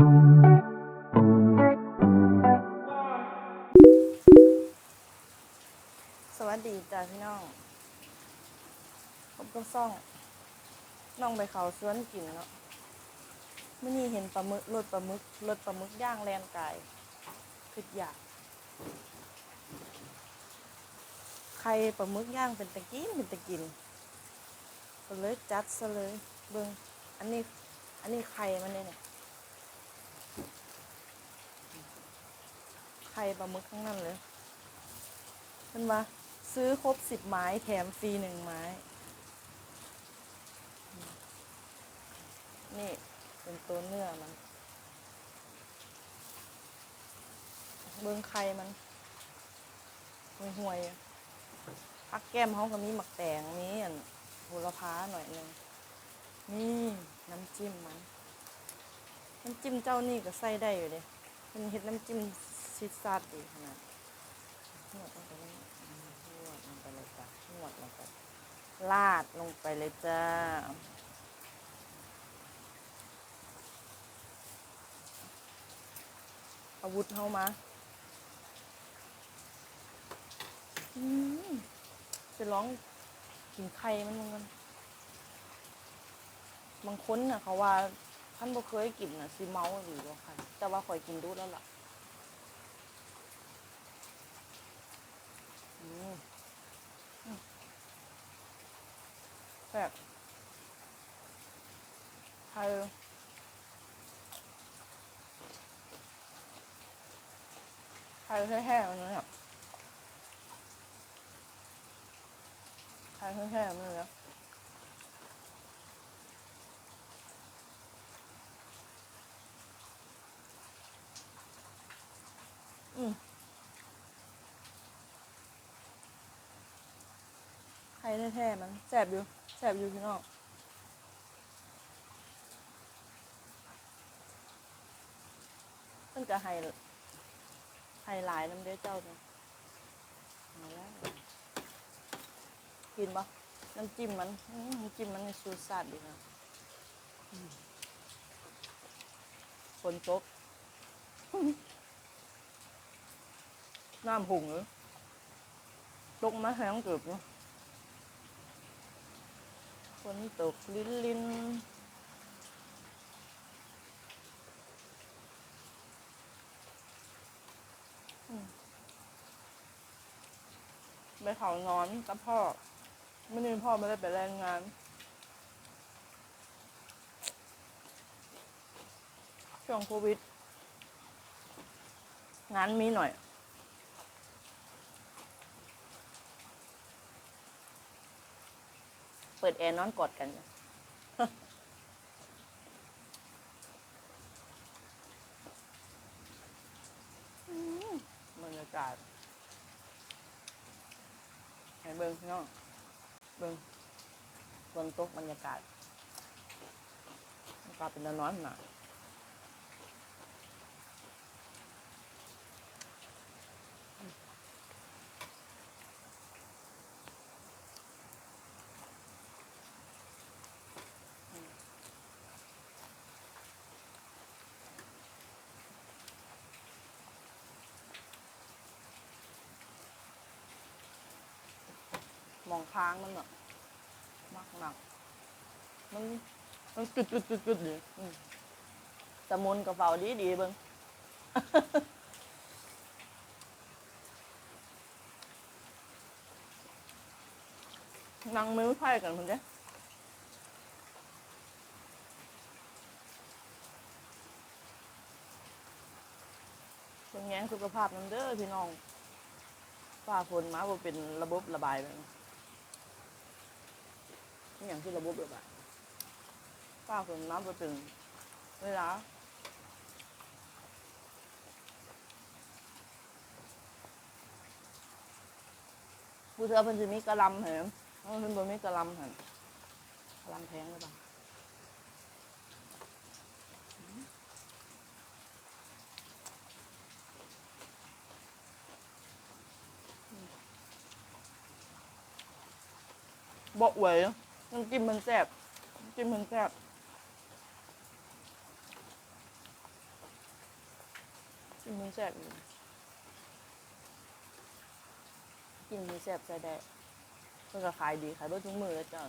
สวัสดีจ้าพี่น้อง ผมก็ซ่อง น้องไปเขาสวนกินเนาะเมื่อนี้เห็นปลาหมึกรถปลาหมึกรถปลาหมึกย่างแลนไก่คืออยาก ใครปลาหมึกย่างเป็นตะกินเป็นตะกินก็เลยจัดซะเลยเบิ่งอันนี้ อันนี้ไข่มันเนี่ยเนี่ย ไข่ปลาหมึกทั้งนั้นเลยมันว่าซื้อครบสิบไม้แถมฟรีหนึ่งไม้ นี่เป็นตัวเนื้อมัน เบิ้งไข่มันห่วยห่วยๆพักแก้มเขาก็มีหมักแตงมีอันโหระพาหน่อยหนึ่งนี่น้ำจิ้มมัน น้ำจิ้มเจ้านี่ก็ใส่ได้อยู่เดิมันเห็ดน้ำจิ้ม ซีดซาดดีขนาดนวดลงไปเลยอืมนวดลงไปเลยจ้ะนวดลงไปลาดลงไปเลยจ้าอาวุธเข้ามาอืมจะร้องกินไข่มันมันบางคนน่ะเขาว่าท่านบ่เคยกินน่ะสิเมาหรือว่าใครแต่ว่าข่อยกินดูแล้วล่ะ อืมอืม แบบไทยไทยแท้ๆมันเลยอะไทยแท้ๆมันเลยอะอืม ไข่ แท้ๆมันแสบอยู่แสบอยู่พี่น้องมันก็ไฮไฮหลายน้ำเด้อเจ้าเนี่ยมาแล้วกินปะน้ำจิ้มมันน้ำจิ้มมันในซูซาดดีนะฝนตกน้ำหุงเลยตกมาแห้งเกือบเนาะ ฝนตกลินลินไปเขานอนกับพ่อ ไม่นี่พ่อไม่ได้ไปแรงงาน ช่วงโควิด งานมีหน่อย เปิดแอร์นอนกอดกันจ้ะบรรยากาศให้เบิ้งพี่น้อง เบิ้งบนตกบรรยากาศบรรยากาศเป็นตะนอนหนา มองค้างมันแบบมากหนักมันมันจุดจุดจุดจุดดีอืมแต่มุนกระเป๋าดีดีเบิ้งนั่งมือไพ่กันคนเด้เป็นแง้งสุขภาพนั่นเด้อพี่น้องฝ้าฝนมาบ่เป็นระบบระบายแบบนี้ อย่างที่ระบบระบายฝ้าฝนมาบ่เป็นเวลาผู้เธอเพิ่นสิมีกระลำเห็นเพิ่นบ่มีกระลำเห็นกระลำแพงหรือเปล่าบอกไหว น้ำจิ้มมันแซ่บน้ำจิ้มมันแซ่บกินมือแซ่บอยู่กินมือแซ่บใส่ได้เพื่อก็ขายดีขายเบิดทุกมือแล้วจ้ะ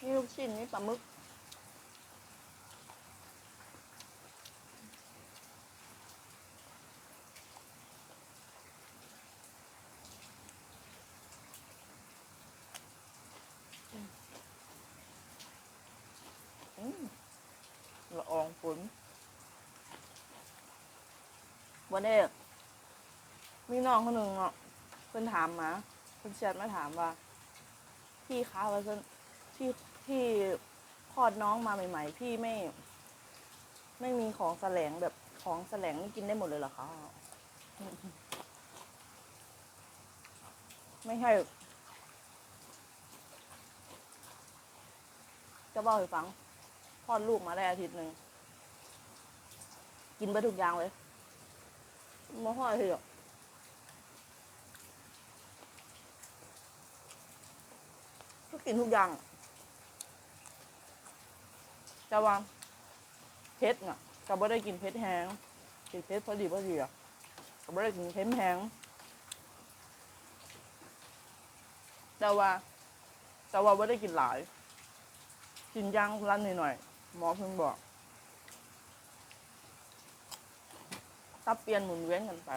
นี่ลูกชิ้นนี่ปลาหมึก อืมละอองฝน วันนี้มีน้องคนหนึ่งอะเพิ่นถามมาเพิ่นแชทมาถามว่า พี่คะว่าเพิ่นที่ที่คลอดน้องมาใหม่ ๆ พี่ไม่ ไม่มีของแสลงแบบของแสลงนี่กินได้หมดเลยเหรอคะไม่ใช่จะบอกให้ฟังคลอดลูกมาได้อาทิตย์หนึ่งกินไปทุกอย่างเลย มาห่อทีหรอกก็กินทุกอย่างจะว่าเผ็ดน่ะก็ไม่ได้กินเผ็ดแห้งกินเผ็ดพอดีพอดีอะก็ไม่ได้กินเค็มแห้งแต่ว่าแต่ว่าไม่ได้กินหลาย กินย่างร้านหน่อยๆหมอเพิ่งบอก ถ้าเปลี่ยนหมุนเวียนกันไป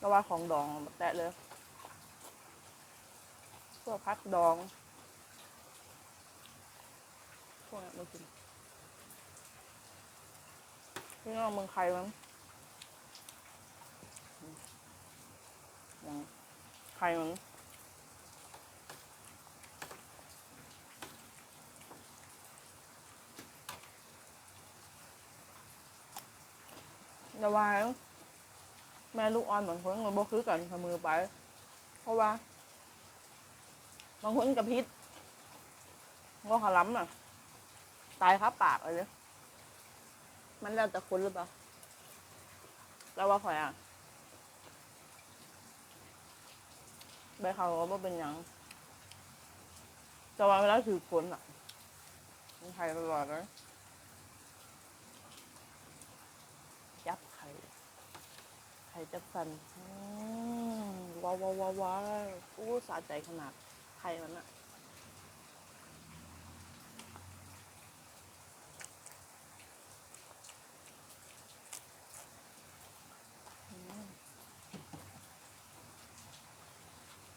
ก็ว่าของดองแตะเลยพวกพักดองพวกนี้มากินพี่น้องเมืองไทยมั้งอย่างไทยมั้ง แต่ว่าแม่ลูกอ่อนบางคนมันบ่คือกันเสมอไป เพราะว่า บางคนกับพิษงอขล้ำน่ะ ตายคาปากเลยมันแล้วแต่คนหรือเปล่าแล้วว่าข่อยอะใบเขาก็บ่เป็นยังแต่ว่าเวลาถือคนอะมันไทยตลอดเลย ยับไข่ ไข่จับสันว้าวว้าวว้าวอู้สะใจขนาดไข่มันอะ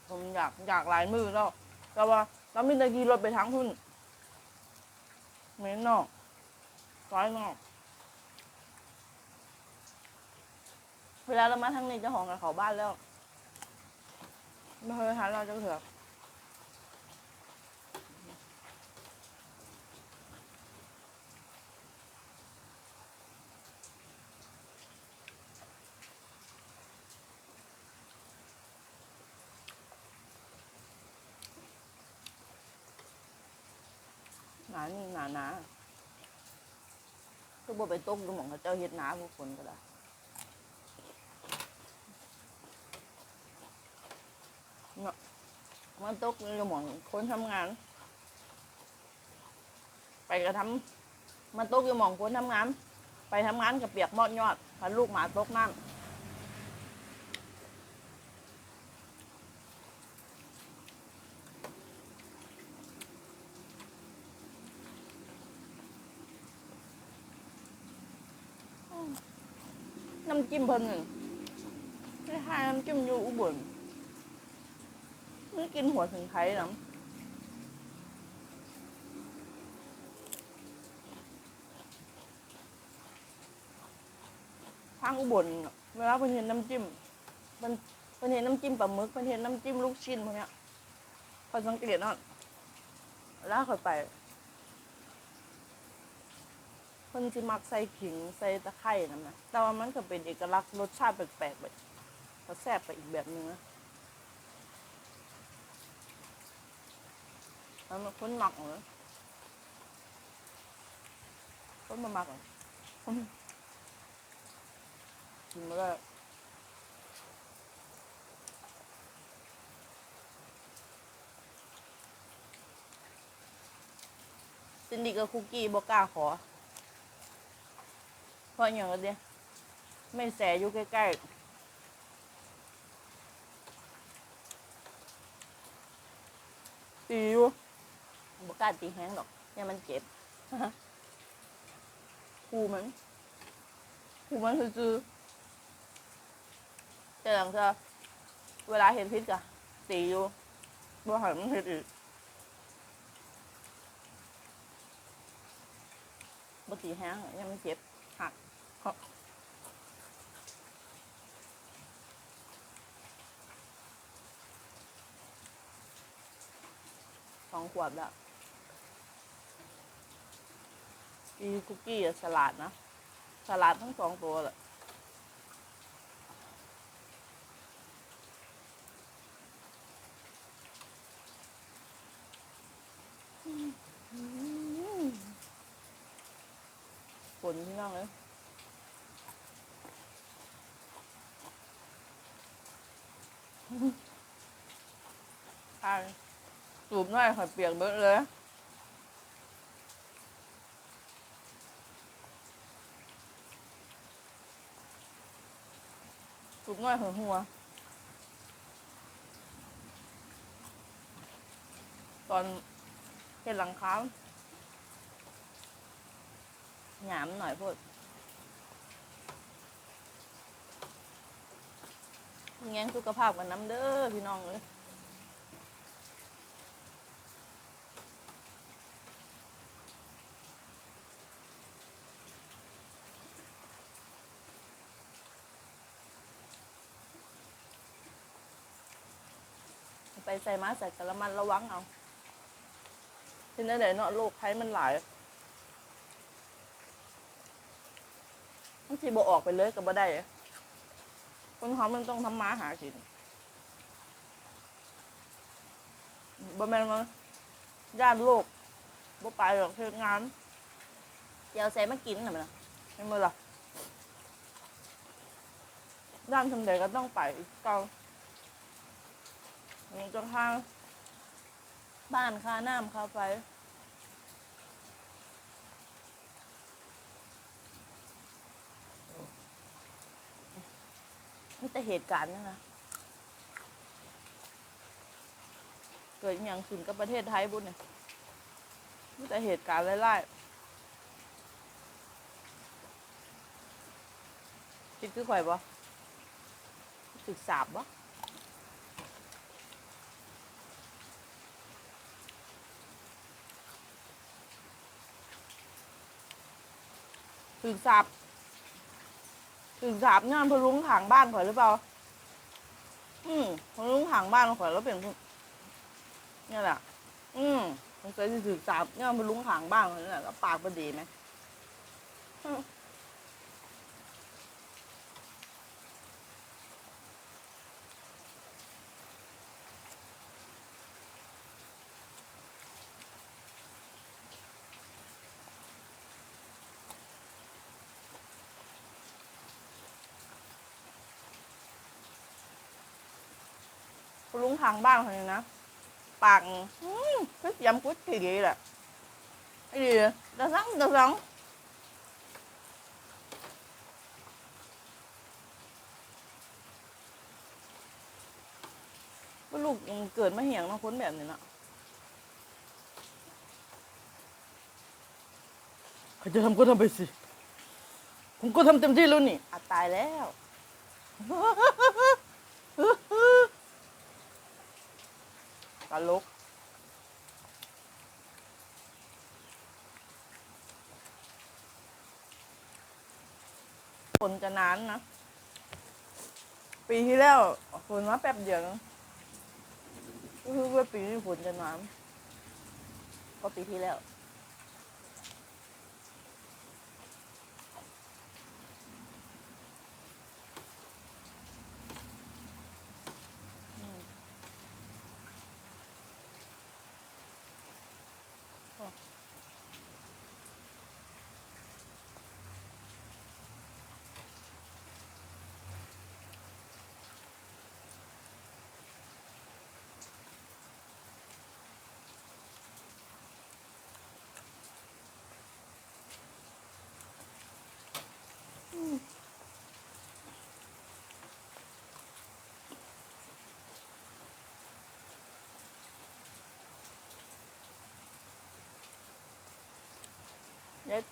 ผมอยากอยากหลายมือแล้วแต่ว่าเราไม่ได้ขี่รถไปทางพุ่นเม้นนอกร้อยนอก เวลาเรามาทางนี้จะของกับเขาบ้านแล้วไม่เคยหาเราจะเถือกหนานี่หนาหนาก็บ่ไปตกดูหมองเขาเจ้าเฮ็ดหนาพวกคนก็ได้ มันตกในหมองคนทำงาน ไปกระทำมันตกอยู่หมองคนทำงาน ไปทำงานกับเปียกมอดยอดพันลูกหมาตกน้ำน้ำจิ้มเพิ่นหนึ่งคล้ายๆน้ำจิ้มอยู่อุบล ไม่กินหัวถึงไทยนะทางอุบลน่ะเวลาเพิ่นเห็นน้ำจิ้มเพิ่นเพิ่นเห็นน้ำจิ้มปลาหมึกเพิ่นเห็นน้ำจิ้มลูกชิ้นพวกเนี้ยพอยสังเกตเนาะแล้วคอยไปเพิ่นสิมักใส่ขิงใส่ตะไคร้นั่นนะแต่ว่ามันก็เป็นเอกลักษณ์รสชาติแปลกๆไปก็แซ่บไปอีกแบบนึงนะ แล้วมันค้นหมักเหรอคนมาหมักเหรอกินมาได้จซินดี้กับคุกกี้บอกล้าขอ เพราะอย่างเดียไม่แสอยู่ใกล้ๆตีอยู่ บกล้าตีแห้งหรอกเนี่ยมันเจ็บคูมันคูมันคือๆแต่หลังจากเวลาเห็นพิษกะตีอยู่บ่หายมันเห็นอีกบ่ตีแห้งยังมันเจ็บหัก ขาสองขวบแล้วอีคุกกี้อะสลัดนะสลัดทั้งสองตัวเลยฝนที่นั่งเลยใช่ สูบหน่อยค่ะเปียกเบิดเลยสูบหน่อยหัวหัว ตอนเห็นหลังคาหยามหน่อยพูดแง้งสุขภาพกันน้ำเด้อพี่น้องเลย ไปใส่มาใส่กระมันระวังเอาทีนั้นเดี๋ยวเนาะโรคภัยมันหลายบางทีบอออกไปเลยก็บ่ได้คนเขามันต้องทำมาหากินบ่แม่นว่าย่านโลกบ่ไปหรอกเฮ็ดงานเดี๋ยวใส่มากินน่ะมันน่ะไม่นบ่ล่ะด้านทำใดก็ต้องไปเก่า นี่ก็ค่าบ้านค่าน้ำค่าไฟนี่แต่เหตุการณ์นะนะเกิดอย่างขึ้นกับประเทศไทยบุญเนี่ยนี่แต่เหตุการณ์ไล่ๆคิดคือข่อยบ่ศึกษาบ ถึงสาบถึงสาบงานพลุงถางบ้านข่อยหรือเปล่า อืมพลุงถางบ้านข่อยแล้วเป็นนี่แหละ อืมสงสัยจะถึงสาบงานพลุงถางบ้านข่อยนี่แหละแล้วปากประดีไหม อืมพลุงถางบ้านข่อยนี่นะ ปากอืม cứ dám quýt thì vậy là cái gì vậy? đau sắn đau sắn cái ลูกเกิดมาเหี่ยงเนาะคนแบบนี้เนาะใครจะทำก็ทำไปสิ ผมก็ทำเต็มที่แล้วนี่อะตายแล้วาลกฝนจะนานนะ ปีที่แล้วฝนมาแป๊บเดียวก็คือว่าปีนี้ฝนจะนานก็ปีที่แล้ว เด็ด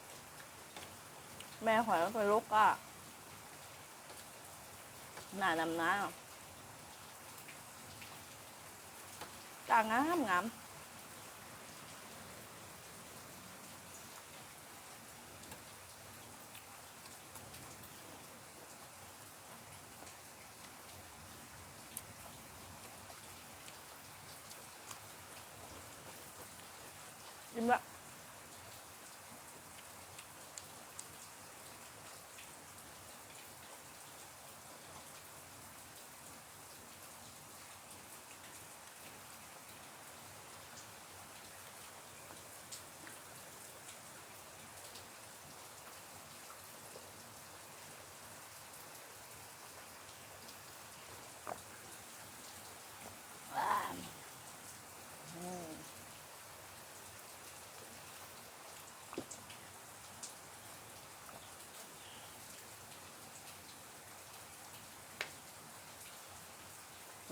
แม่หอยมันเป็นลูกอะหน้าดำน้ำกางามงามละ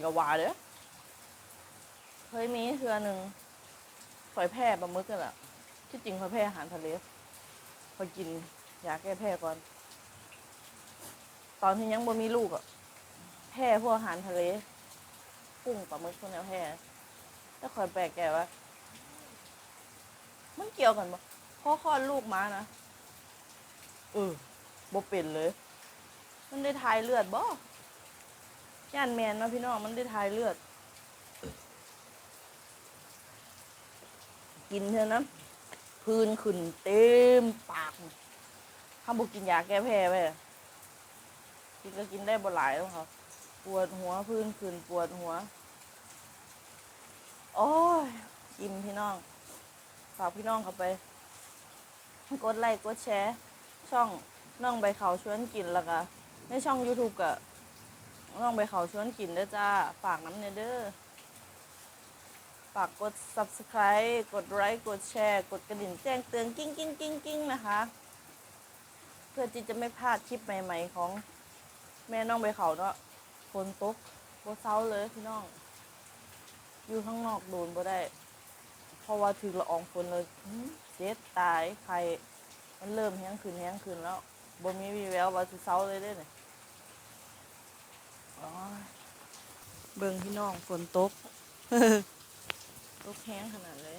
อย่าว่าเด้เคยมีเทือหนึ่งฝอยแพร่ปลาหมึกกันแหละที่จริงฝอยแพร่อาหารทะเลพอยกินยาแก้แพ้ก่อน ตอนที่ยังบ่มีลูกอะแพ้พวกอาหารทะเลกุ้งปลาหมึกพวกแนวแพ้แล้วคอยแปลกแกว่ามันเกี่ยวกันบ่พ่อคลอดลูกมานะเออบ่เป็นเลย มันได้ทายเลือดบ่ ย่านแมนเนาะพี่น้องมันได้ทายเลือด กินเถอะนะพื้นขึ้นเต็มปากถ้าบอกกินยาแก้แพ้ไปกินก็กินได้บ่หลายแล้วครับปวดหัวพื้นขึ้นปวดหัว โอ้ยกินพี่น้อง ฝากพี่น้องเข้าไป กดไลค์กดแชร์ ช่องน้องใบเขาชวนกินแล้วก็ในช่อง YouTube ก็ ลองไปเขาชวนกินเด้อจ้า ฝากน้ำเนเด้อฝากกด subscribe กดไลค์กดแชร์ กดกระดิ่งแจ้งเตือนกิ้งกิ้งกิ้งกิ้งนะคะ เพื่อที่จะไม่พลาดคลิปใหม่ ๆ ของแม่น้องใบเขาเนาะฝนตกบ่เซาเลยพี่น้อง อยู่ข้างนอกโดนบ่ได้ เพราะว่าถึงละอองฝนเลยเจ็ดตายใคร มันเริ่มแห้งขึ้นแห้งขึ้นแล้วบ่มีวีแววว่าสิเซาเลยเด้อเนี่ย เบิ่งพี่น้องฝนตกตกแห้งขนาดเลย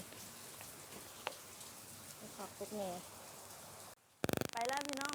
ขับตกแหนไปแล้วพี่น้อง